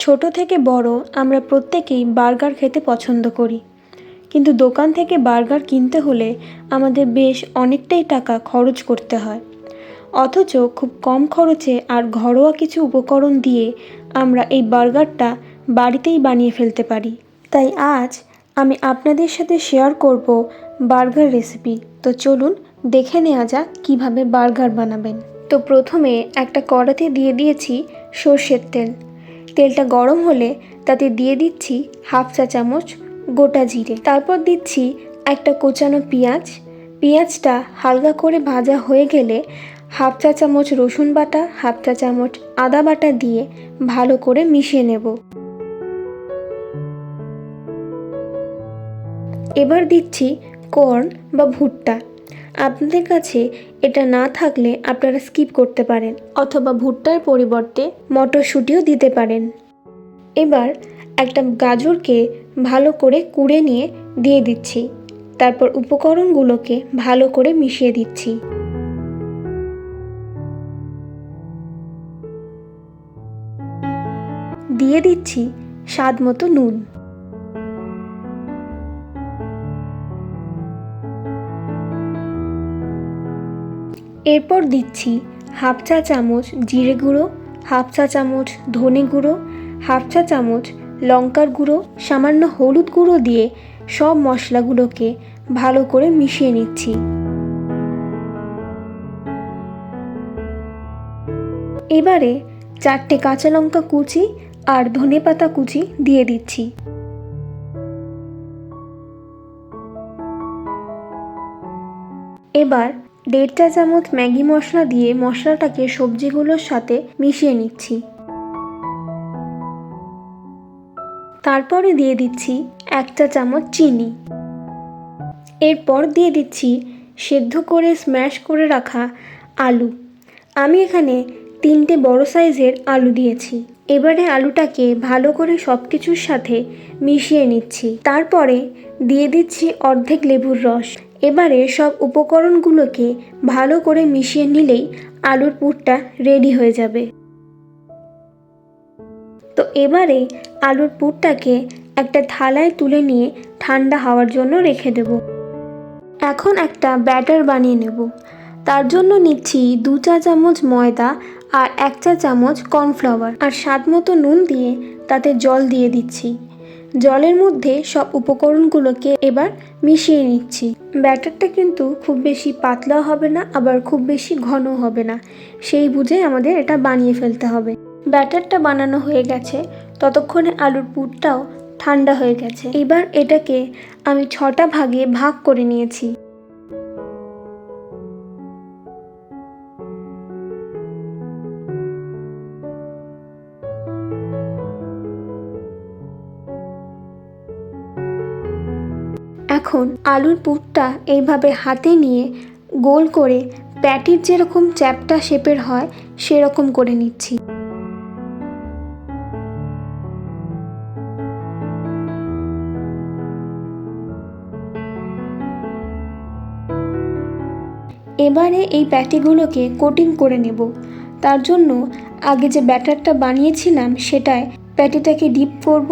ছোট থেকে বড় আমরা প্রত্যেকেই বার্গার খেতে পছন্দ করি। কিন্তু দোকান থেকে বার্গার কিনতে হলে আমাদের বেশ অনেকটাই টাকা খরচ করতে হয়। অথচ খুব কম খরচে আর ঘরোয়া কিছু উপকরণ দিয়ে আমরা এই বার্গারটা বাড়িতেই বানিয়ে ফেলতে পারি। তাই আজ আমি আপনাদের সাথে শেয়ার করব বার্গার রেসিপি। তো চলুন দেখে নেওয়া যাক কীভাবে বার্গার বানাবেন। তো প্রথমে একটা কড়াতে দিয়ে দিয়েছি সর্ষের তেল। তেলটা গরম হলে তাতে দিয়ে দিচ্ছি হাফ চা চামচ গোটা জিরে। তারপর দিচ্ছি একটা কোচানো পেঁয়াজ। পেঁয়াজটা হালকা করে ভাজা হয়ে গেলে হাফ চা চামচ রসুন বাটা, হাফ চা চামচ আদা বাটা দিয়ে ভালো করে মিশিয়ে নেব। এবার দিচ্ছি কর্ন বা ভুট্টা। আপনাদের কাছে এটা না থাকলে আপনারা স্কিপ করতে পারেন অথবা ভুট্টার পরিবর্তে মটরশুঁটিও দিতে পারেন। এবার একটা গাজরকে ভালো করে কুড়ে নিয়ে দিয়ে দিচ্ছি। তারপর উপকরণগুলোকে ভালো করে মিশিয়ে দিচ্ছি। দিয়ে দিচ্ছি স্বাদ মতো নুন। এরপর দিচ্ছি হাফ চা চামচ জিরে গুঁড়ো, হাফ চা চামচ ধনে গুঁড়ো, হাফ চা চামচ লঙ্কার গুঁড়ো, সামান্য হলুদ গুঁড়ো দিয়ে সব মশলাগুলোকে ভালো করে মিশিয়ে নিচ্ছি। এবারে চারটে কাঁচা লঙ্কা কুচি আর ধনে পাতা কুচি দিয়ে দিচ্ছি। এবার দেড় চা চামচ ম্যাগি মশলা দিয়ে মশলাটাকে সবজিগুলোর সাথে মিশিয়ে নিচ্ছি। তারপরে দিয়ে দিচ্ছি এক চা চামচ চিনি। এরপর দিয়ে দিচ্ছি সেদ্ধ করে স্ম্যাশ করে রাখা আলু। আমি এখানে তিনটে বড় সাইজের আলু দিয়েছি। এবারে আলুটাকে ভালো করে সব কিছুর সাথে মিশিয়ে নিচ্ছি। তারপরে দিয়ে দিচ্ছি অর্ধেক লেবুর রস। এবারে সব উপকরণগুলোকে ভালো করে মিশিয়ে নিলেই আলুর পুরটা রেডি হয়ে যাবে। তো এবারে আলুর পুরটাকে একটা থালায় তুলে নিয়ে ঠান্ডা হওয়ার জন্য রেখে দেব। এখন একটা ব্যাটার বানিয়ে নেব। তার জন্য নিচ্ছি দু চা চামচ ময়দা আর এক চা চামচ কর্নফ্লাওয়ার। আর স্বাদ মতো নুন দিয়ে তাতে জল দিয়ে দিচ্ছি। জলের মধ্যে সব উপকরণগুলোকে এবার মিশিয়ে নিচ্ছি। ব্যাটারটা কিন্তু খুব বেশি পাতলা হবে না, আবার খুব বেশি ঘন হবে না। সেই বুঝে আমাদের এটা বানিয়ে ফেলতে হবে। ব্যাটারটা বানানো হয়ে গেছে, ততক্ষণে আলুর পুরটাও ঠান্ডা হয়ে গেছে। এবার এটাকে আমি ছটা ভাগে ভাগ করে নিয়েছি। এখন আলুর পুরটা এইভাবে হাতে নিয়ে গোল করে প্যাটির যেরকম চ্যাপটা শেপের হয়, সেরকম করে নিচ্ছি। এবারে এই প্যাটিগুলোকে কোটিং করে নেব। তার জন্য আগে যে ব্যাটারটা বানিয়েছিলাম, সেটায় প্যাটিটাকে ডিপ করব,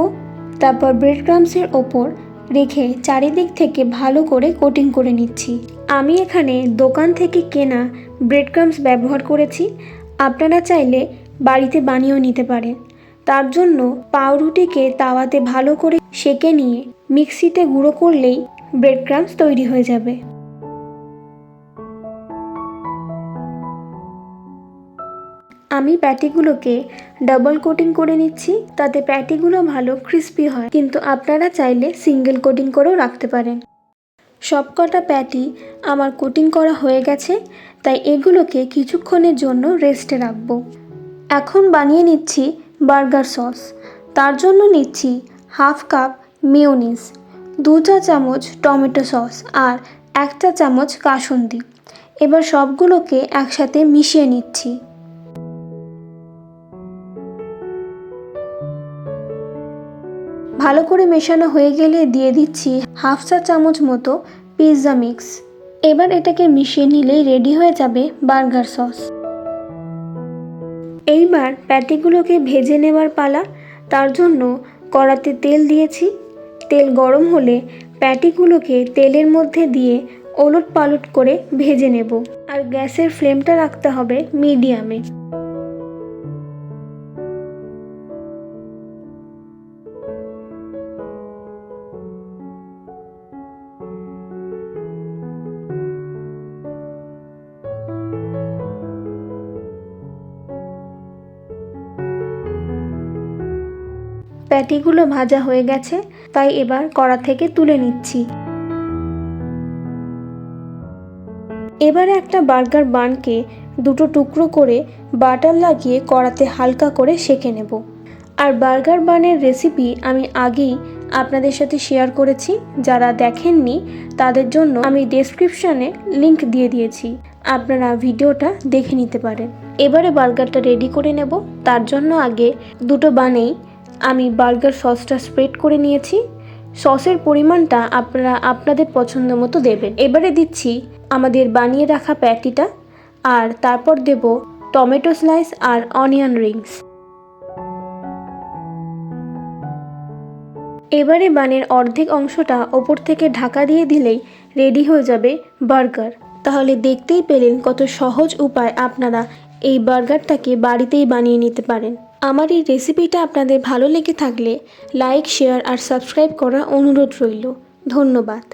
তারপর ব্রেড ক্রামসের ওপর রেখে চারিদিক থেকে ভালো করে কোটিং করে নিচ্ছি। আমি এখানে দোকান থেকে কেনা ব্রেড ক্রামস ব্যবহার করেছি। আপনারা চাইলে বাড়িতে বানিয়েও নিতে পারেন। তার জন্য পাউরুটিকে তাওয়াতে ভালো করে সেকে নিয়ে মিক্সিতে গুঁড়ো করলেই ব্রেড ক্রামস তৈরি হয়ে যাবে। আমি প্যাটিগুলোকে ডাবল কোটিং করে নিচ্ছি, তাতে প্যাটিগুলো ভালো ক্রিস্পি হয়। কিন্তু আপনারা চাইলে সিঙ্গেল কোটিং করেও রাখতে পারেন। সবকটা প্যাটি আমার কোটিং করা হয়ে গেছে, তাই এগুলোকে কিছুক্ষণের জন্য রেস্টে রাখব। এখন বানিয়ে নিচ্ছি বার্গার সস। তার জন্য নিচ্ছি হাফ কাপ মিওনিস দু চা চামচ টমেটো সস আর এক চা চামচ কাসুন্দি। এবার সবগুলোকে একসাথে মিশিয়ে নিচ্ছি। ভালো করে মেশানো হয়ে গেলে দিয়ে দিচ্ছি হাফ চা চামচ মতো পিৎজা মিক্স। এবার এটাকে মিশিয়ে নিলেই রেডি হয়ে যাবে বার্গার সস। এইবার প্যাটিগুলোকে ভেজে নেওয়ার পালা। তার জন্য কড়াতে তেল দিয়েছি। তেল গরম হলে প্যাটিগুলোকে তেলের মধ্যে দিয়ে ওলট পালট করে ভেজে নেব। আর গ্যাসের ফ্লেমটা রাখতে হবে মিডিয়ামে। প্যাটিগুলো ভাজা হয়ে গেছে, তাই এবার কড়া থেকে তুলে নিচ্ছি। এবারে একটা বার্গার বানকে দুটো টুকরো করে বাটার লাগিয়ে কড়াতে হালকা করে সেঁকে নেব। আর বার্গার বানের রেসিপি আমি আগেই আপনাদের সাথে শেয়ার করেছি, যারা দেখেননি তাদের জন্য আমি ডেসক্রিপশানে লিংক দিয়ে দিয়েছি, আপনারা ভিডিওটা দেখে নিতে পারেন। এবারে বার্গারটা রেডি করে নেব, তার জন্য আগে দুটো বানেই আমি বার্গার সসটা স্প্রেড করে নিয়েছি। সসের পরিমাণটা আপনারা আপনাদের পছন্দ মতো দেবেন। এবারে দিচ্ছি আমাদের বানিয়ে রাখা প্যাটিটা আর তারপর দেব টমেটো স্লাইস আর অনিয়ন রিংস। এবারে বানের অর্ধেক অংশটা ওপর থেকে ঢাকা দিয়ে দিলেই রেডি হয়ে যাবে বার্গার। তাহলে দেখতেই পেলেন কত সহজ উপায় আপনারা এই বার্গারটাকে বাড়িতেই বানিয়ে নিতে পারেন। আমার এই রেসিপিটা আপনাদের ভালো লেগে থাকলে লাইক শেয়ার আর সাবস্ক্রাইব করার অনুরোধ রইল। ধন্যবাদ।